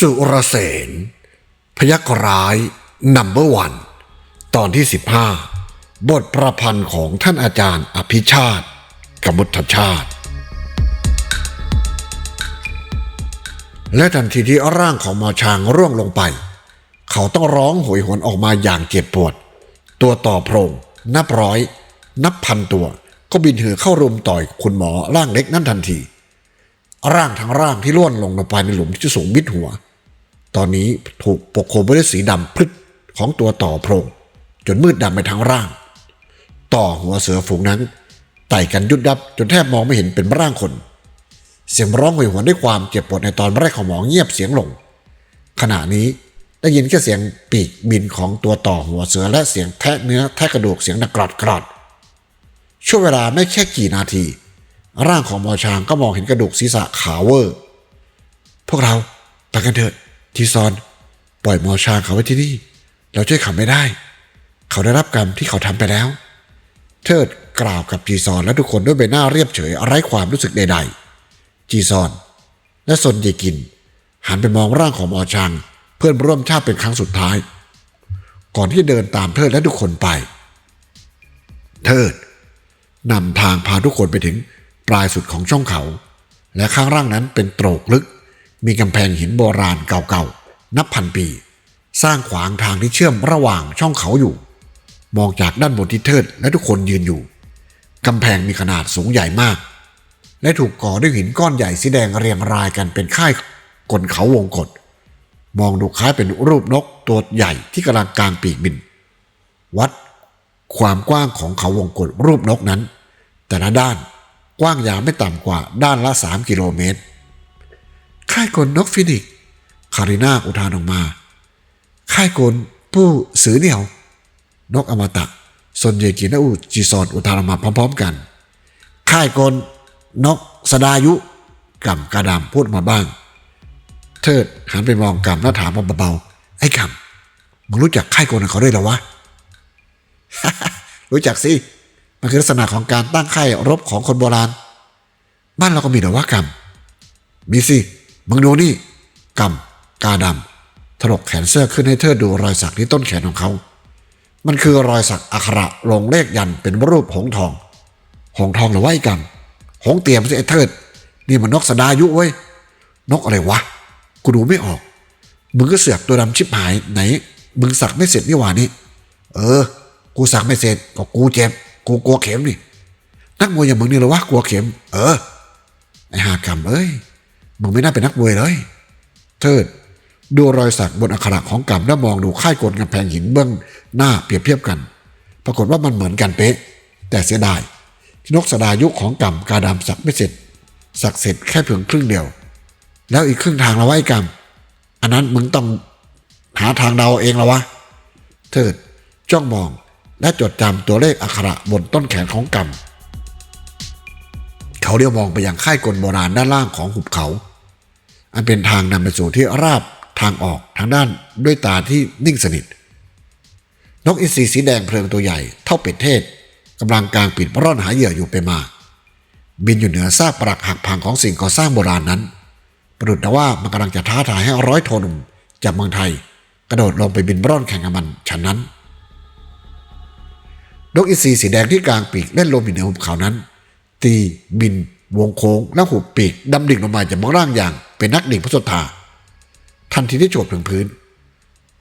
สุรเสนพยักร้ายนัมเบอร์วันตอนที่ 15 บทประพันธ์ของท่านอาจารย์อภิชาติกมุทชาติ และทันทีที่ร่างของหมอช้างร่วงลงไป เขาต้องร้องโหยหวนออกมาอย่างเจ็บปวด ตัวต่อโพรงนับร้อย นับพันตัว ก็บินเหือเข้ารุมต่อยคุณหมอร่างเล็กนั่นทันที ร่างทั้งร่างที่ล่วนลงลงไปในหลุมที่สูงมิดหัว ตอนนี้ถูกปกคลุมไปด้วยสีดำพรึดของตัวต่อโพรงจนมืดดำไปทั้งร่าง ต่อหัวเสือฝูงนั้นไต่กันยุดยับจนแทบมองไม่เห็นเป็นร่างคน เสียงร้องโหยหวนด้วยความเจ็บปวดในตอนแรกของหมอเงียบเสียงลง ขณะนี้ได้ยินแค่เสียงปีกบินของตัวต่อหัวเสือและเสียงแทะเนื้อแทะกระดูกเสียงดังกรอดกรอดช่วงเวลาไม่แค่กี่นาที ร่างของหมอช้างก็มองเห็นกระดูกศีรษะขาวเวอร์ พวกเราไปกันเถอะ ทีซอน ปล่อยหมอชางเขาไว้ที่นี่ เราช่วยเขาไม่ได้ เขาได้รับกรรมที่เขาทำไปแล้ว เทิดกล่าวกับจีซอนและทุกคนด้วยใบหน้าเรียบเฉยไร้ความรู้สึกใดๆ จีซอน และซนเยกิน หันไปมองร่างของหมอชางเพื่อนร่วมชาติเป็นครั้งสุดท้าย ก่อนที่เดินตามเทิดและทุกคนไป เทิดนำทางพาทุกคนไปถึงปลายสุดของช่องเขา และข้างล่างนั้นเป็นโตรกลึก มีกำแพงหินโบราณเก่าๆ นับพันปี สร้างขวางทางที่เชื่อมระหว่างช่องเขาอยู่ มองจากด้านบนที่เทิดและทุกคนยืนอยู่กำแพงมีขนาดสูงใหญ่มาก และถูกก่อด้วยหินก้อนใหญ่สีแดงเรียงรายกันเป็นค่ายกลเขาวงกฏมองดูคล้ายเป็นรูปนกตัวใหญ่ที่กำลังกลางปีกบิน วัดความกว้างของเขาวงกฏรูปนกนั้น แต่ละด้านกว้างยาวไม่ต่ำกว่าด้านละ 3 กิโลเมตร ค่ายกลนกฟินิก คาริน่าอุทานออกมาค่ายกลผู้สือเหนียว นกอมตะซนเยกิและอูจีซอนอุทานออกมาพร้อม ๆ กันค่ายกลนกสดายุกับกระดามพูดมาบ้าง เทิดหันไปมองกำแล้วถามมาเบาๆไอ้กำมึงรู้จักค่ายกลเขาด้วยหรอวะรู้จักสิมันคือลักษณะของการตั้งค่ายรบของคนโบราณ บ้านเราก็มีแต่ว่ากำมีสิ มึงดูนี่กำกาดำถลกแขนเสื้อขึ้นให้เธอดูรอยสักที่ต้นแขนของเขา มันคือรอยสักอักขระลงเลขยันเป็นรูปหงส์ทอง หงส์ทองหรือว่าไอ้กำหงส์เตียมสิไอ้เทิด นี่มันนกสดายุเว้ย นกอะไรวะ กูดูไม่ออก มึงก็เสือกตัวดำชิบหายไหน มึงสักไม่เสร็จนี่หว่านี่ เออ กูสักไม่เสร็จก็กูเจ็บ กูกลัวเข็มนี่ นักมวยอย่างมึงนี่หรอวะกลัวเข็ม เออ ไอ้หากรรมเอ้ย มึงไม่น่าเป็นนักมวยเลย เทิด ดูรอยสักบนอักขระของกรรมแล้วมองดูค่ายกลกำแพงหินเบื้องหน้าเปรียบเทียบกัน ปรากฏว่ามันเหมือนกันเป๊ะ แต่เสียดายที่นกสดายุของกรรมกาดำสักไม่เสร็จ สักเสร็จแค่เพียงครึ่งเดียว แล้วอีกครึ่งทางละไว้กรรม อันนั้นมึงต้องหาทางเดาเองละวะ เทิดจ้องมองและจดจำตัวเลขอักขระบนต้นแขนของกำเขาเรียวมองไปยังค่ายกลโบราณด้านล่างของหุบเขา อันเป็นทางนำไปสู่ที่ราบทางออกทางด้านด้วยตาที่นิ่งสนิท นกอินทรีสีแดงเพลิงตัวใหญ่เท่าเป็ดเทศกำลังกลางปิดร่อนหาเหยื่ออยู่ไปมา บินอยู่เหนือซากปรักหักพังของสิ่งก่อสร้างโบราณนั้นประดุดว่ามันกำลังจะท้าทายให้ร้อยโทนุ่มจากเมืองไทย กระโดดลงไปบินร่อนแข่งกับมันฉะนั้นนกอินทรีสีแดงที่กลางปีกเล่นลมอยู่เหนือหุบเขานั้น ตีบิน วงโค้งแล้วหุบปีกดำดิ่งลงมาจากมองร่างอย่างเป็นนักดิ่งพระสุธาทันทีที่โฉบถึงพื้น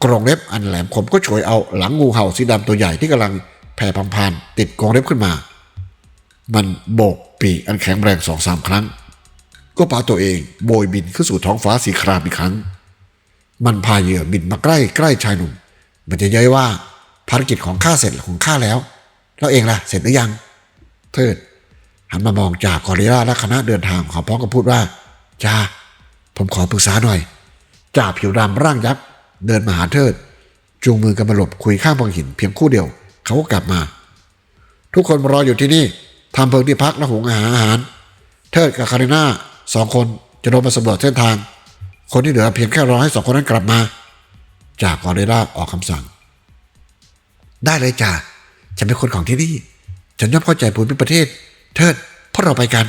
กรงเล็บอันแหลมคมก็ฉวยเอาหลังงูเห่าสีดำตัวใหญ่ที่กำลังแผ่พังพานติดกรงเล็บขึ้นมา มันโบกปีกอันแข็งแรงสองสามครั้ง ก็พาตัวเองโบยบินขึ้นสู่ท้องฟ้าสีครามอีกครั้ง มันพาเหยื่อบินมาใกล้ใกล้ชายหนุ่ม มันจะย้อยว่าภารกิจของข้าเสร็จของข้าแล้ว แล้วเองล่ะ เสร็จหรือยัง เทิด หันมามองจากกอริลลาและคณะเดินทางของพร้อมกับพูดว่าจ้าผมขอปรึกษาหน่อยจ่าผิวดำร่างยักษ์เดินมาหาเทิด จูงมือกันมาหลบคุยข้างบังหินเพียงคู่เดียว เขาก็กลับมา ทุกคนรออยู่ที่นี่ทำเพิงที่พักและหุงอาหารอาหาร เทิดกับคาริน่าสองคนจะลงมาสำรวจเส้นทาง คนที่เหลือเพียงแค่รอให้สองคนนั้นกลับมา จากกอริลลาออกคำสั่ง ได้เลยจ่าฉันเป็นคนของที่นี่ ฉันย่อมเข้าใจภูมิประเทศ เทิดพวกเราไปกัน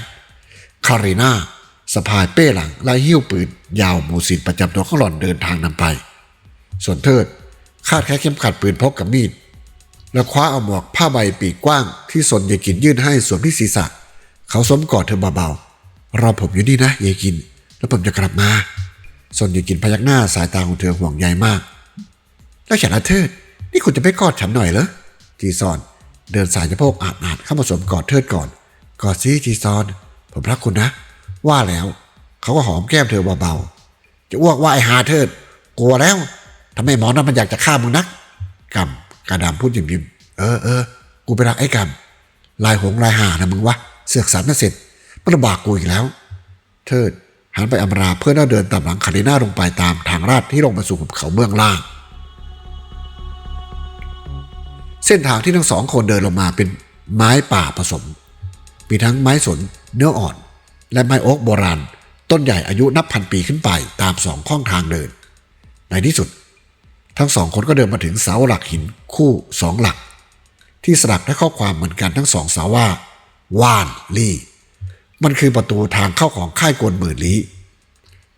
คารีนาสะพายเป้หลังและหิ้วปืน ยาวมูสินประจำตัวของหล่อนเดินทางนำไป ส่วนเทิดคาดแค่เข็มขัดปืนพกกับมีด แล้วคว้าเอาหมวกผ้าใบปีกกว้าง ที่สนยายกินยื่นให้สวมที่ศีรษะ เขาสวมกอดเธอเบาๆรอผมอยู่นี่นะยายกิน แล้วผมจะกลับมาสนยายกินพยักหน้าสายตาของเธอห่วงใยมาก แล้วฉันละเทิด นี่คุณจะไม่กอดฉันหน่อยเหรอจีซอน เดินสายสะโพกอาดอาดเข้ามาสวมกอดเทิดก่อน กอดซิจีซอน ผมรักคุณนะ ว่าแล้ว เขาก็หอมแก้มเธอเบาๆ จะอ้วกว่าไอ้หาเทิดกลัวแล้วทำไมหมอนั้นมันอยากจะฆ่ามึงนักกำกระดำพูดยิ้มยิ้มเออเออกูไปรักไอ้กำลายหงลายหานะมึงวะเสือกสามน่ะเสร็จมันลำบากกูอีกแล้ว เทิดหันไปอำลาเพื่อนแล้วเดินตามหลังคาริน่าลงไปตามทางลาดที่ลงมาสู่หุบเขาเบื้องล่าง เส้นทางที่ทั้งสองคนเดินลงมาเป็นไม้ป่าผสม มีทั้งไม้สน เนื้ออ่อน และไม้โอ๊กโบราณ ต้นใหญ่อายุนับพันปีขึ้นไปตามสองข้องทางเดิน ในที่สุด ทั้งสองคนก็เดินมาถึงเสาหลักหินคู่สองหลัก ที่สลักด้วยข้อความเหมือนกันทั้งสองเสาว่า ว่านลี่ มันคือประตูทางเข้าของค่ายกวนหมื่นลี้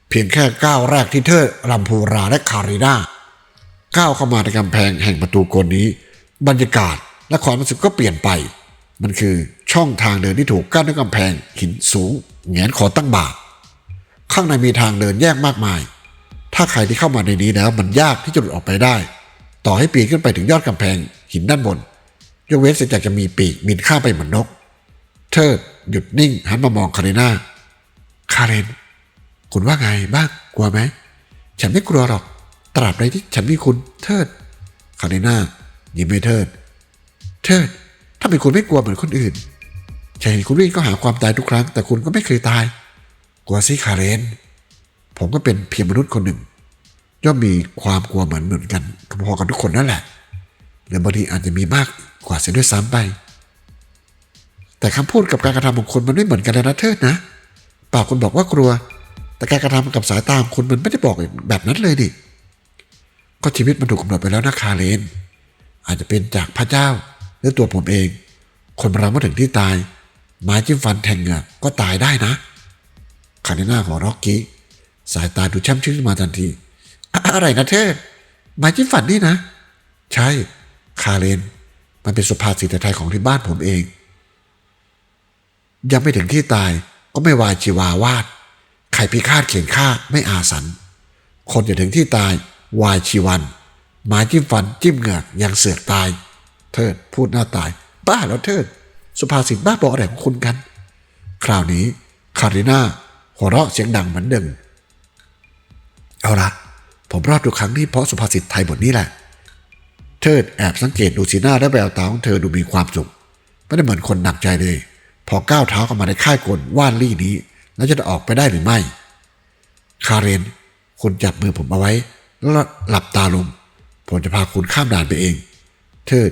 เพียงแค่ก้าวแรกที่เธอลำพูราและคาริน่าก้าวเข้ามาในกำแพงแห่งประตูโกนนี้ บรรยากาศและความรู้สึกก็เปลี่ยนไป มันคือช่องทางเดินที่ถูกกั้นด้วยกำแพงหินสูงแงนขอตั้งบ่าข้างในมีทางเดินแยกมากมาย ถ้าใครที่เข้ามาในนี้แล้วมันยากที่จะหลุดออกไปได้ ต่อให้ปีนขึ้นไปถึงยอดกำแพงหินด้านบนยกเว้นเสียจากจะมีปีกบินข้าไปเหมือนนกเทิดหยุดนิ่งหันมามองคาเรนาคาเรน คุณว่าไงบ้างกลัวไหม ฉันไม่กลัวหรอก ตราบใดที่ฉันมีคุณเทิดคาเรนายิ้มให้เทิด เทิด ถ้าเป็นคุณไม่กลัวเหมือนคนอื่นฉันเห็นคุณวิ่งก็หาความตายทุกครั้ง แต่คุณก็ไม่เคยตาย กลัวสิคาเรน ผมก็เป็นเพียงมนุษย์คนหนึ่ง ย่อมมีความกลัวเหมือนเหมือนกันพอกันทุกคนนั่นแหละหรือบางทีอาจจะมีมากกว่าเสียด้วยซ้ำไป แต่คำพูดกับการกระทำของคุณมันไม่เหมือนกันเลยนะเทิดนะปากคุณบอกว่ากลัว แต่การกระทำกับสายตาของคุณมันไม่ได้บอกแบบนั้นเลยดิก็ชีวิตมันถูกกำหนดไปแล้วนะคาเรน อาจจะเป็นจากพระเจ้า หรือตัวผมเอง คนเราเมื่อถึงที่ตาย ไม้จิ้มฟันแทงเหงือกก็ตายได้นะคาเรน่าของร็อกกี้สายตาดูช่ำชื่นมาทันทีอะไรนะเทิดไม้จิ้มฟันนี่นะ ใช่ คาเรนมันเป็นสุภาษิตไทยของที่บ้านผมเอง ยังไม่ถึงที่ตายก็ไม่วายชีวาวาดใครพิฆาตเขียนฆ่าไม่อาสัน คนจะถึงที่ตายวายชีวันไม้จิ้มฟันจิ้มเหงือกยังเสือกตาย เทิดพูดหน้าตาย บ้าแล้วเทิด สุภาษิตบ้าบออะไรของคุณกัน คราวนี้คาริน่าหัวเราะเสียงดังเหมือนเดิมเอาละผมรอดทุกครั้งที่เพราะสุภาษิตไทยบทนี้แหละ เทิดแอบสังเกตดูสีหน้าและแววตาของเธอดูมีความสุข ไม่ได้เหมือนคนหนักใจเลย พอก้าวเท้าเข้ามาในค่ายกลว่านลี่นี้แล้วจะออกไปได้หรือไม่ คาเรน คุณจับมือผมเอาไว้ แล้วหลับตาลง ผมจะพาคุณข้ามด่านไปเอง เทิด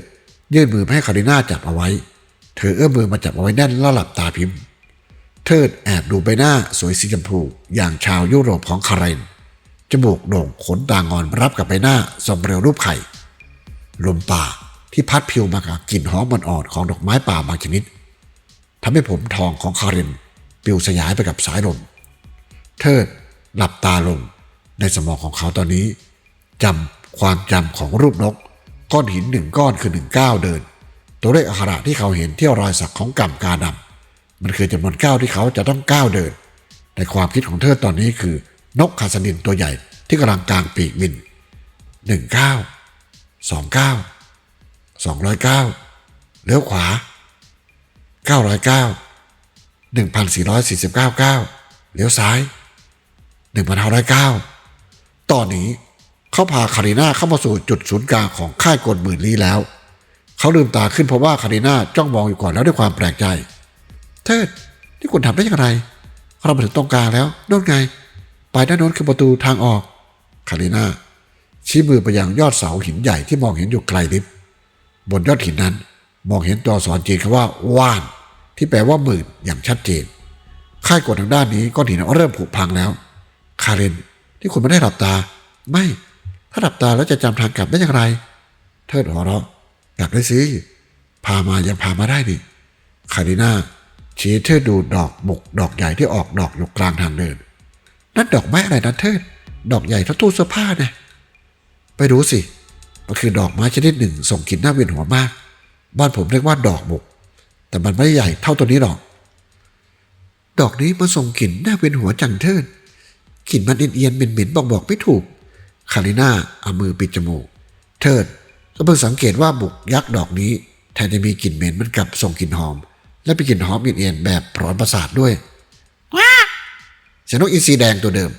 ยื่นมือให้คาริน่าจับเอาไว้ เธอเอื้อมมือมาจับเอาไว้แน่นแล้วหลับตาพิมพ์ เทิดแอบดูใบหน้าสวยสีชมพูอย่างชาวยุโรปของคาเรนจมูกโด่งขนตางอนรับกับใบหน้าสมเร็วรูปไข่ลมป่าที่พัดพิวมากับกลิ่นหอมอ่อนๆของดอกไม้ป่าบางชนิดทำให้ผมทองของคารินปลิวสยายไปกับสายลม เทิดหลับตาลงในสมองของเขาตอนนี้จำความจำของรูปนก ก้อนหินหนึ่งก้อนคือหนึ่งก้าวเดิน ตัวเลขอักขระที่เขาเห็นที่รอยสักของกำกาดำมันคือจำนวนก้าวที่เขาจะต้องก้าวเดิน ในความคิดของเทิดตอนนี้คือนกคาสนินตัวใหญ่ที่กำลังกลางปีกบินหนึ่งก้าวสองก้าวสองร้อยก้าวเลี้ยวขวา909 1,449ก้าวเลี้ยวซ้าย1,509ตอนนี้ เขาพาคาริน่าเข้ามาสู่จุดศูนย์กลางของค่ายกลหมื่นลี้แล้ว เขาลืมตาขึ้นเพราะว่าคาริน่าจ้องมองอยู่ก่อนแล้วด้วยความแปลกใจ เทิดที่คุณทำได้อย่างไร เรามาถึงตรงกลางแล้วโน่นไง ไปด้านโน้นคือประตูทางออกคาริน่าชี้มือไปยังยอดเสาหินใหญ่ที่มองเห็นอยู่ไกลลิบบนยอดหินนั้น มองเห็นตัวสอักษรจีนคำว่าว่านที่แปลว่าหมื่นอย่างชัดเจน ค่ายกดทางด้านนี้ก้อนหินเริ่มผุพังแล้ว คาเรนที่คุณไม่ได้หลับตา ไม่ ถ้าหลับตาแล้วจะจำทางกลับได้อย่างไร เทิดหัวเราะกลับได้สิ พามายังพามาได้นี่คาริน่าชี้เทิดดูดอกบุกดอกใหญ่ที่ออกดอกอยู่กลางทางเดิน นั่นดอกไม้อะไรนะเทิด ดอกใหญ่เท่าตู้เสื้อผ้านะไปดูสิ มันคือดอกไม้ชนิดหนึ่ง ส่งกลิ่นน่าเวียนหัวมาก บ้านผมเรียกว่าดอกบุก แต่มันไม่ใหญ่เท่าตัวนี้หรอก ดอกนี้มาส่งกลิ่นน่าเวียนหัวจังเทิดกลิ่นมันเอียนๆเหม็นๆบอกบอกไม่ถูก คาริน่าเอามือปิดจมูก เทิดก็เพิ่งสังเกตว่าบุกยักษ์ดอกนี้แทนจะมีกลิ่นเหม็นมันกลับส่งกลิ่นหอม และเป็นกลิ่นหอมเอียนๆแบบร้อนประสาทด้วยเสียงนกอินทรีแดงตัวเดิม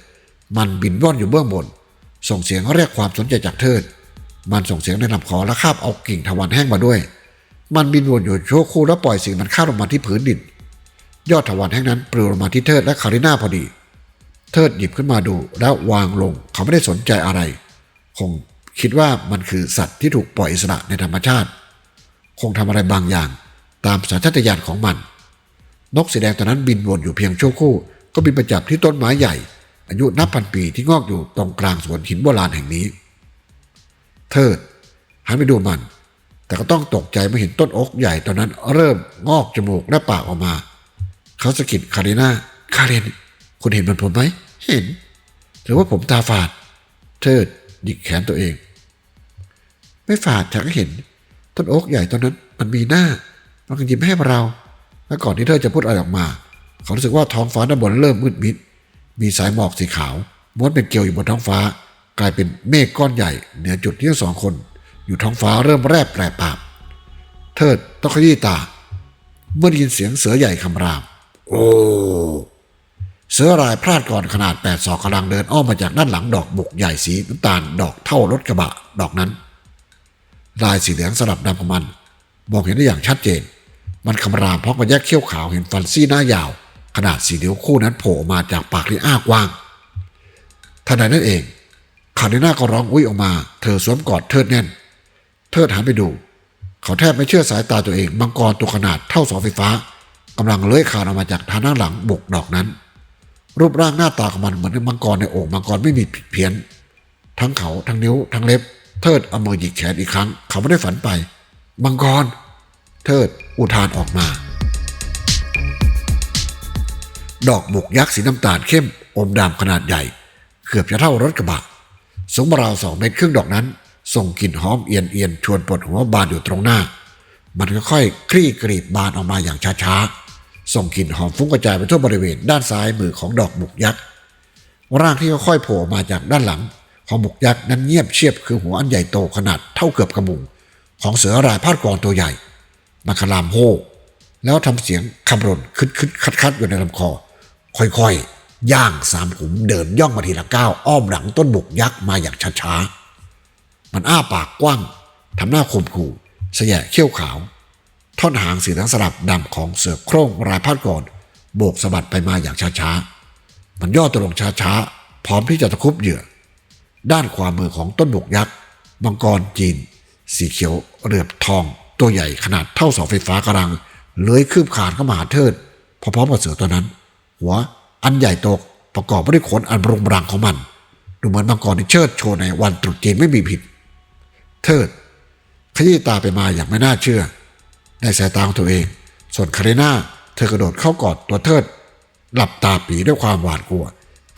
มันบินว่อนอยู่เบื้องบน ส่งเสียงเรียกความสนใจจากเทิด มันส่งเสียงในลำคอและคาบเอากิ่งทวารแห้งมาด้วย มันบินวนอยู่ชั่วครู่แล้วปล่อยสิ่งมันคาบลงมาที่ผืนดิน ยอดทวารแห้งนั้นปลิวลงมาที่เทิดและคาริน่าพอดี เทิดหยิบขึ้นมาดูแล้ววางลงเขาไม่ได้สนใจอะไร คงคิดว่ามันคือสัตว์ที่ถูกปล่อยอิสระในธรรมชาติ คงทำอะไรบางอย่าง ตามสัญชาตญาณของมัน นกสีแดงตัวนั้นบินวนอยู่เพียงชั่วครู่ ก็บินไปจับที่ต้นไม้ใหญ่ อายุนับพันปีที่งอกอยู่ตรงกลางสวนหินโบราณแห่งนี้ เทิดหันไปดูมัน แต่ก็ต้องตกใจเมื่อเห็นต้นอกใหญ่ตอนนั้นเริ่มงอกจมูกและปากออกมา เขาสะกิดคาริน่าคาเรน คุณเห็นมันผมไหม เห็น หรือว่าผมตาฝาด เทิดหยิกแขนตัวเอง ไม่ฝาดฉันก็เห็น ต้นโอ๊กใหญ่ตอนนั้น มันมีหน้า มันกยิ้มให้เรา และก่อนที่เธอจะพูดอะไรออกมา เขารู้สึกว่าท้องฟ้าด้านบนเริ่มมืดมิด มีสายหมอกสีขาวม้วนเป็นเกลียวอยู่บนท้องฟ้า กลายเป็นเมฆก้อนใหญ่เหนือจุดที่ทั้งสองคน อยู่ท้องฟ้าเริ่มแรบแปรปาบเทิดต้องขยี้ตา เมื่อได้ยินเสียงเสือใหญ่คำราม โอ้ เสือรายพลาดก่อนขนาดแปดศอกกำลังเดินอ้อมมาจากด้านหลังดอกบุกใหญ่สีน้ำตาลดอกเท่ารถกระบะดอกนั้น ลายสีเหลืองสลับดำของมันมองเห็นได้อย่างชัดเจน มันคำรามเพราะมันแยกเขี้ยวขาวเห็นฟันซี่หน้ายาว ขนาดสีนิ้วคู่นั้นโผล่มาจากปากที่อ้ากว้างทันใดนั้นเองคาริน่าก็ร้องอุ้ยออกมา เธอสวมกอดเทิดแน่น เทิดหันไปดู เขาแทบไม่เชื่อสายตาตัวเองมังกรตัวขนาดเท่าเสาไฟฟ้ากำลังเลื้อยคานออกมาจากทางด้านหลังบุกดอกนั้น รูปร่างหน้าตาของมันเหมือนมังกรในโอ่งมังกรไม่มีผิดเพี้ยน ทั้งเขาทั้งนิ้ว ทั้งเล็บ เทิดเอามือหยิกแขนอีกครั้ง เขาไม่ได้ฝันไป มังกร เทิดอุทานออกมา ดอกบุกยักษ์สีน้ำตาลเข้ม อมดำขนาดใหญ่ เกือบจะเท่ารถกระบะ สูงราวสองเมตรครึ่งดอกนั้น ส่งกลิ่นหอมเอียนเอียนชวนปวดหัวบานอยู่ตรงหน้า มันค่อยๆคลี่กรีบบานออกมาอย่างช้าๆ ส่งกลิ่นหอมฟุ้งกระจายไปทั่วบริเวณด้านซ้ายมือของดอกบุกยักษ์ร่างที่ค่อยๆโผล่มาจากด้านหลัง ของบุกยักษ์นั้นเงียบเชียบคือหัวอันใหญ่โตขนาดเท่าเกือบกระมุงของเสือรายพาดกรตัวใหญ่มันคลามโฮแล้วทำเสียงคำรนคึดคึดคัดคัดอยู่ในลำคอ ค่อยๆ ย่างสามขุมเดินย่องมาทีละก้าวอ้อมหลังต้นบุกยักษ์มาอย่างช้าๆ มันอ้าปากกว้างทำหน้าคมขู่เสยะเขี้ยวขาว ท่อนหางสีเหลืองสลับดำของเสือโคร่งรายพาดก่อนโบกสะบัดไปมาอย่างช้าๆ มันย่อตัวลงช้าๆ พร้อมที่จะตะคุบเหยื่อ ด้านขวามือของต้นบกยักษ์มังกรจีน สีเขียวเรือบทอง ตัวใหญ่ขนาดเท่าเสาไฟฟ้ากำลังเลื้อยคืบคลานเข้ามาหาเทิดพร้อมๆกับเสือตัวนั้น หัวอันใหญ่โตประกอบไปด้วยขนอันรุงรังของมัน ดูเหมือนมังกรที่เชิดโชว์ในวันตรุษจีนไม่มีผิด เทิดขยี้ตาไปมาอย่างไม่น่าเชื่อ ในสายตาของตัวเอง ส่วนคาเรน่าเธอกระโดดเข้ากอดตัวเทิด หลับตาปีด้วยความหวาดกลัว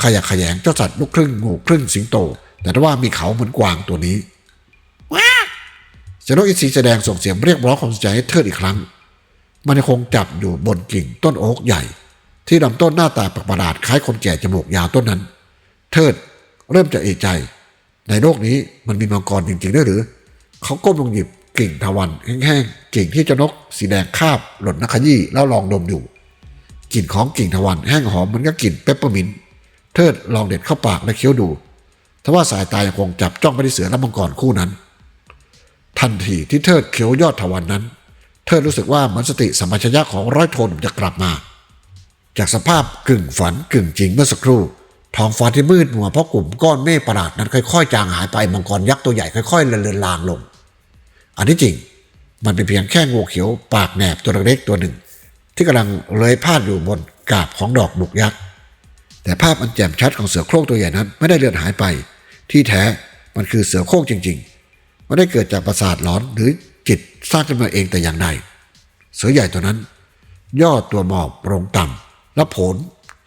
ขยักขยงเจ้าสัตว์ลูกครึ่งงูครึ่งสิงโต แต่ว่ามีเขาเหมือนกวางตัวนี้เจนกอินทรีแสดงส่งเสียงเรียกร้องความสนใจให้เทิดอีกครั้ง มันยังคงจับอยู่บนกิ่งต้นโอ๊กใหญ่ ที่ลำต้นหน้าตาแปลกประหลาดคล้ายคนแก่จมูกยาวต้นนั้น เทิดเริ่มจะเอะใจ ในโลกนี้มันมีมังกรจริงๆด้วยหรือ เขาก้มลงหยิบ กิ่งทวันแห้งๆกิ่งที่เจ้านกสีแดงคาบหล่นนักขยี้แล้วลองดมอยู่กลิ่นของกิ่งทวันแห้งหอมมันก็กลิ่นเปปเปอร์มินต์เทิดลองเด็ดเข้าปากและเคี้ยวดูทว่าสายตายังคงจับจ้องไปที่เสือและมังกรคู่นั้น ทันทีที่เทิดเคี้ยวยอดทวันนั้น เทิดรู้สึกว่าเหมือนสติสัมปชัญญะของร้อยโทนจะกลับมา จากสภาพกึ่งฝันกึ่งจริงเมื่อสักครู่ท้องฟ้าที่มืดมัวเพราะกลุ่มก้อนเมฆประหลาดนั้นค่อยๆ จางหายไปมังกรยักษ์ตัวใหญ่ค่อยๆเลือนลางลง อันที่จริง มันเป็นเพียงแค่งูเขียวปากแหนบตัวเล็กตัวหนึ่ง ที่กำลังเลื้อยพาดอยู่บนกาบของดอกบุกยักษ์แต่ภาพอันแจ่มชัดของเสือโคร่งตัวใหญ่นั้นไม่ได้เลือนหายไป ที่แท้มันคือเสือโคร่งจริงๆไม่ได้เกิดจากประสาทหลอนหรือจิตสร้างขึ้นมาเองแต่อย่างใดเสือใหญ่ตัวนั้น ย่อตัวหมอบลงต่ำและผล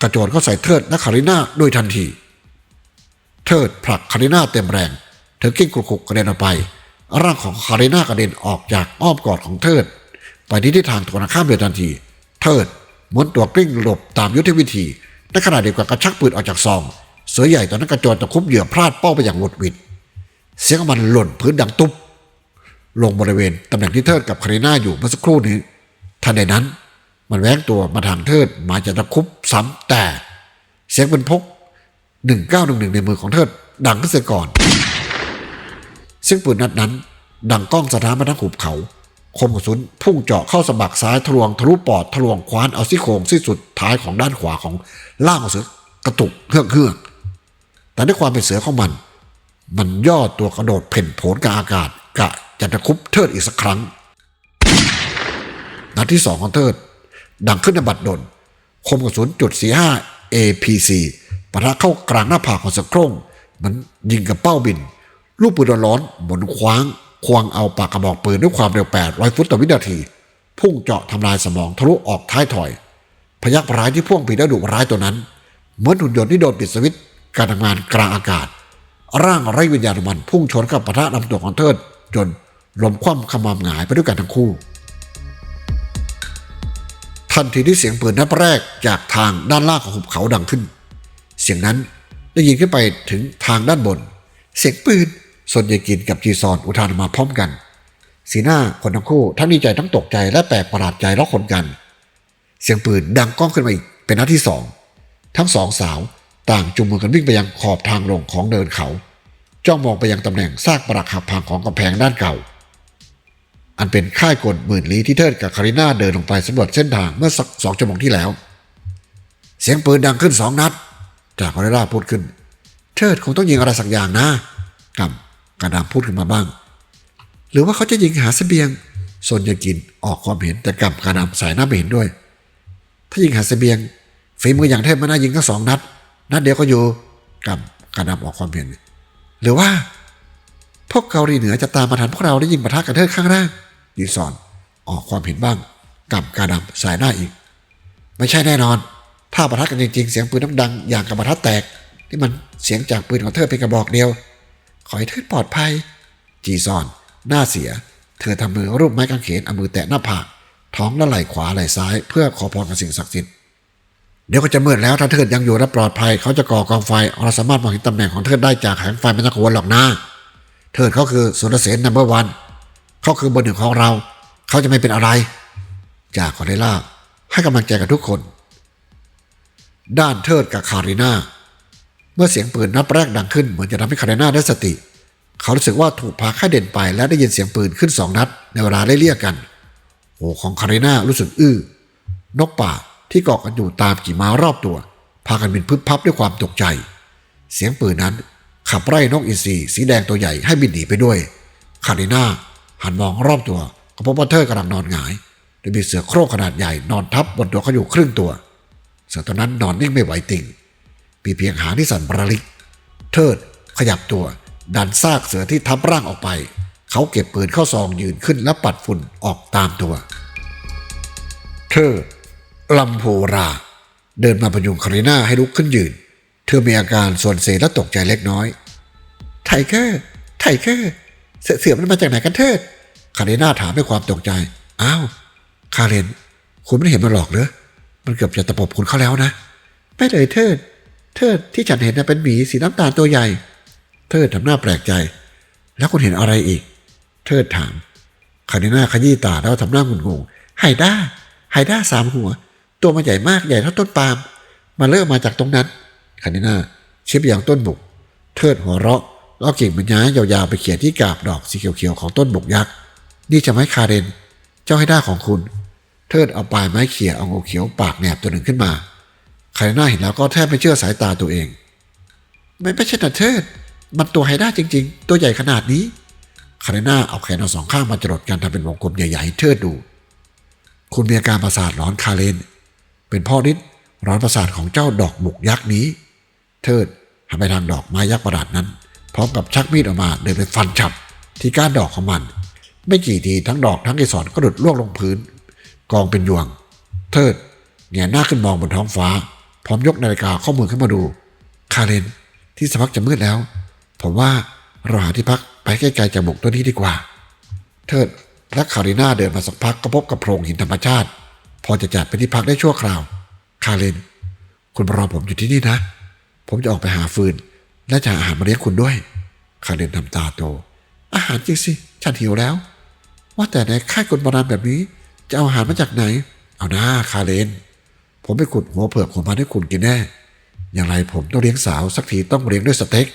กระโจนเข้าใส่เทิดและคาริน่าโดยทันที เทิดผลักคาริน่าเต็มแรง เธอกิ้งกรุกกระเด็นออกไป ร่างของคารินากระเด็นออกจากอ้อมกอดของเทิด ไปที่ทิศทางตรงข้ามโดยทันที เทิดม้วนตัวกลิ้งหลบตามยุทธวิธีในขณะเดียวกันกระชักปืนออกจากซอง เสือใหญ่ตอนนั้นกระโจนตะคุบเหยื่อพลาดเป้าไปอย่างหวุดหวิด เสียงมันหล่นพื้นดังตุ๊บ ลงบริเวณตำแหน่งที่เทิดกับคาริน่าอยู่เมื่อสักครู่นี้ทันใดนั้น มันแหวงตัวมาทางเทิดมาจะตะคุบซ้ำแต่ เสียงปืนพก1911ในมือของเทิดดังขึ้นเสียก่อน เสียงปืนนัดนั้น ดังก้องสะท้านมาทั้งหุบเขา คมกระสุนพุ่งเจาะเข้าสะบักซ้ายทะลวงทะลุปอดทะลวงคว้านเอาซี่โครงซี่สุดท้ายของด้านขวาของล่างของเสือกระตุกเฮือกเฮือกแต่ด้วยความเป็นเสือของมัน มันย่อตัวกระโดดเพ่นโผนกับอากาศกะจะตะคุบเทิดอีกสักครั้งนัดที่สองของเทิด ดังขึ้นในบัดดลคมกระสุนจุด45 APC ปะทะเข้ากลางหน้าผากของสะโครงเหมันยิงกับเป้าบิน ลูกปืนร้อนๆหมุนคว้าง ควงเอาปากกระบอกปืนด้วยความเร็ว 800 ฟุตต่อวินาที พุ่งเจาะทำลายสมองทะลุออกท้ายถอย พยักร้ายที่พ่วงปีกและดุร้ายตัวนั้น เหมือนหุ่นยนต์ที่โดนปิดสวิตช์การทำงานกลางอากาศ ร่างไร้วิญญาณมันพุ่งชนกับปะทะลำตัวของเทิด จนล้มคว่ำขมำหงายไปด้วยกันทั้งคู่ ทันทีที่เสียงปืนนัดแรกจากทางด้านล่างของหุบเขาดังขึ้น เสียงนั้นได้ยินขึ้นไปถึงทางด้านบน เสียงปืน สนเยกินกับจีซอนอุทานมาพร้อมกัน สีหน้าคนทั้งคู่ทั้งดีใจทั้งตกใจและแปลกประหลาดใจร้องคนกัน เสียงปืนดังก้องขึ้นมาอีกเป็นนัดที่สองทั้งสองสาวต่างจุงมือกันวิ่งไปยังขอบทางลงของเดินเขาจ้องมองไปยังตำแหน่งซากปรักหักพังของกำแพงด้านเก่า อันเป็นค่ายกลหมื่นลี้ที่เทิดกับคาริน่าเดินลงไปสำรวจเส้นทางเมื่อสักสองชั่วโมงที่แล้ว เสียงปืนดังขึ้นสองนัด จากคาริน่าพูดขึ้น เทิดคงต้องยิงอะไรสักอย่างนะกับ กระดามพูดขึ้นมาบ้าง หรือว่าเขาจะยิงหาเสบียงโซนยากินออกความเห็นแต่กลับกระดามสายหน้าไม่เห็นด้วย ถ้ายิงหาเสบียงฝีมืออย่างเทพมันน่ายิงทั้งสองนัด นัดเดียวก็อยู่กลับกระดามออกความเห็น หรือว่า พวกเกาหลีเหนือจะตามมาทันพวกเราได้ยิงปะทะกันเทิดข้างล่างดีซอนออกความเห็นบ้างกับกาดำสายหน้าอีก ไม่ใช่แน่นอน ถ้าปะทะกันจริงๆเสียงปืนน้ำดังอย่างกับปะทัดแตกนี่มันเสียงจากปืนของเธอเป็นกระบอกเดียว ขอให้เธอปลอดภัย จีซอน หน้าเสีย เธอทำมือรูปไม้กางเขนเอามือแตะหน้าผากท้องและไหล่ขวาไหล่ซ้าย เพื่อขอพรกับสิ่งศักดิ์สิทธิ์เดี๋ยวก็จะมืดแล้วถ้าเธอยังอยู่และปลอดภัย เขาจะก่อกองไฟเราสามารถมองเห็นตำแหน่งของเธอได้จากแสงไฟไม่ต้องกังวลหรอกนะเทิดเขาคือสุรเสนนัมเบอร์วันเขาคือเบอร์หนึ่งของเรา เขาจะไม่เป็นอะไร จากคอเดล่าให้กำลังใจกับทุกคน ด้านเทิดกับคาริน่า เมื่อเสียงปืนนัดแรกดังขึ้นเหมือนจะทำให้คาริน่าได้สติ เขารู้สึกว่าถูกพาค่ายเด่นไปและได้ยินเสียงปืนขึ้นสองนัด ในเวลาไล่เลี่ยกันโอ้ของคาริน่ารู้สึกอื้อนกป่าที่เกาะกันอยู่ตามกี่ม้ารอบตัว พากันบินพึบพับด้วยความตกใจ เสียงปืนนั้นขับไล่นกอินทรีสีแดงตัวใหญ่ให้บินหนีไปด้วย คาริน่าหันมองรอบตัวก็พบว่าเธอกำลังนอนหงายโดยมีเสือโคร่งขนาดใหญ่นอนทับบนตัวเขาอยู่ครึ่งตัว เสือตัวนั้นนอนนิ่งไม่ไหวติง มีเพียงหางที่สั่นประลิก เทิด ขยับตัว ดันซากเสือที่ทับร่างออกไป เขาเก็บปืนเข้าซองยืนขึ้นและปัดฝุ่นออกตามตัว เธอลำโพรา เดินมาพยุงคาริน่าให้ลุกขึ้นยืน เธอมีอาการส่วนเซและตกใจเล็กน้อย ไทเกอร์ไทเกอร์เสือเสือมันมาจากไหนกันเทิดคาริน่าถามด้วยความตกใจ อ้าวคาเรนคุณไม่เห็นมันหรอกเหรอ มันเกือบจะตะปบคุณเขาแล้วนะ ไม่เลยเทิด เทิดที่ฉันเห็นเป็นหมีสีน้ำตาลตัวใหญ่เทิดทำหน้าแปลกใจ แล้วคุณเห็นอะไรอีกเทิดถามคาริน่าขยี้ตาแล้วทำหน้างุนงงไฮด้าไฮด้าสามหัว ตัวมันใหญ่มากใหญ่เท่าต้นปาล์มมาเริ่มมาจากตรงนั้นคาริน่าชี้ไปยังต้นบุก เทิดหัวเราะแล้วเอากิ่งมันย้ายยาวๆไปเขี่ยที่กาบดอกสีเขียวๆของต้นบุกยักษ์นี่จะไม้คาเรน เจ้าให้ด้าของคุณ เทิดเอาปลายไม้เขี่ยเอางูเขียวปากแหนบตัวหนึ่งขึ้นมา คาริน่าเห็นแล้วก็แทบไม่เชื่อสายตาตัวเอง ไม่ไม่ใช่นะเทิดมันตัวไฮด้าจริง ๆ ตัวใหญ่ขนาดนี้คาริน่าเอาแขนเอาสองข้างมาจรดกันทำเป็นวงกลมใหญ่ๆให้เทิดดู คุณมีอาการประสาทร้อนคาเรนเป็นพ่อนิดร้อนประสาทของเจ้าดอกบุกยักษ์นี้ เทิดหันไปทางดอกไม้ยักษ์ประหลาดนั้น พร้อมกับชักมีดออกมาเดินไปฟันฉับที่ก้านดอกของมัน ไม่กี่ทีทั้งดอกทั้งเกสรก็หลุดล่วงลงพื้น กองเป็นยวง เทิดแงยหน้าขึ้นมองบนท้องฟ้า พร้อมยกนาฬิกาข้อมือขึ้นมาดู คาเรนที่สกพักจะมืดแล้ว ผมว่าเราหาที่พักไปใกล้ๆจากหมกตัวนี้ดีกว่า เทิดและคาริน่าเดินมาสักพักก็พบกับโพรงหินธรรมชาติ พอจะจัดเป็นที่พักได้ชั่วคราว คาเรนคุณรอผมอยู่ที่นี่นะ ผมจะออกไปหาฟืน และจะหาอาหารมาเลี้ยงคุณด้วย คาเรนทำตาโต อาหารจริงสิ ฉันหิวแล้ว ว่าแต่ในค่ายคนโบราณแบบนี้ จะเอาอาหารมาจากไหน เอาหน้าคาเรน ผมไปขุดหัวเผือกของมันให้คุณกินแน่ อย่างไรผมต้องเลี้ยงสาวสักทีต้องเลี้ยงด้วยสเต็ก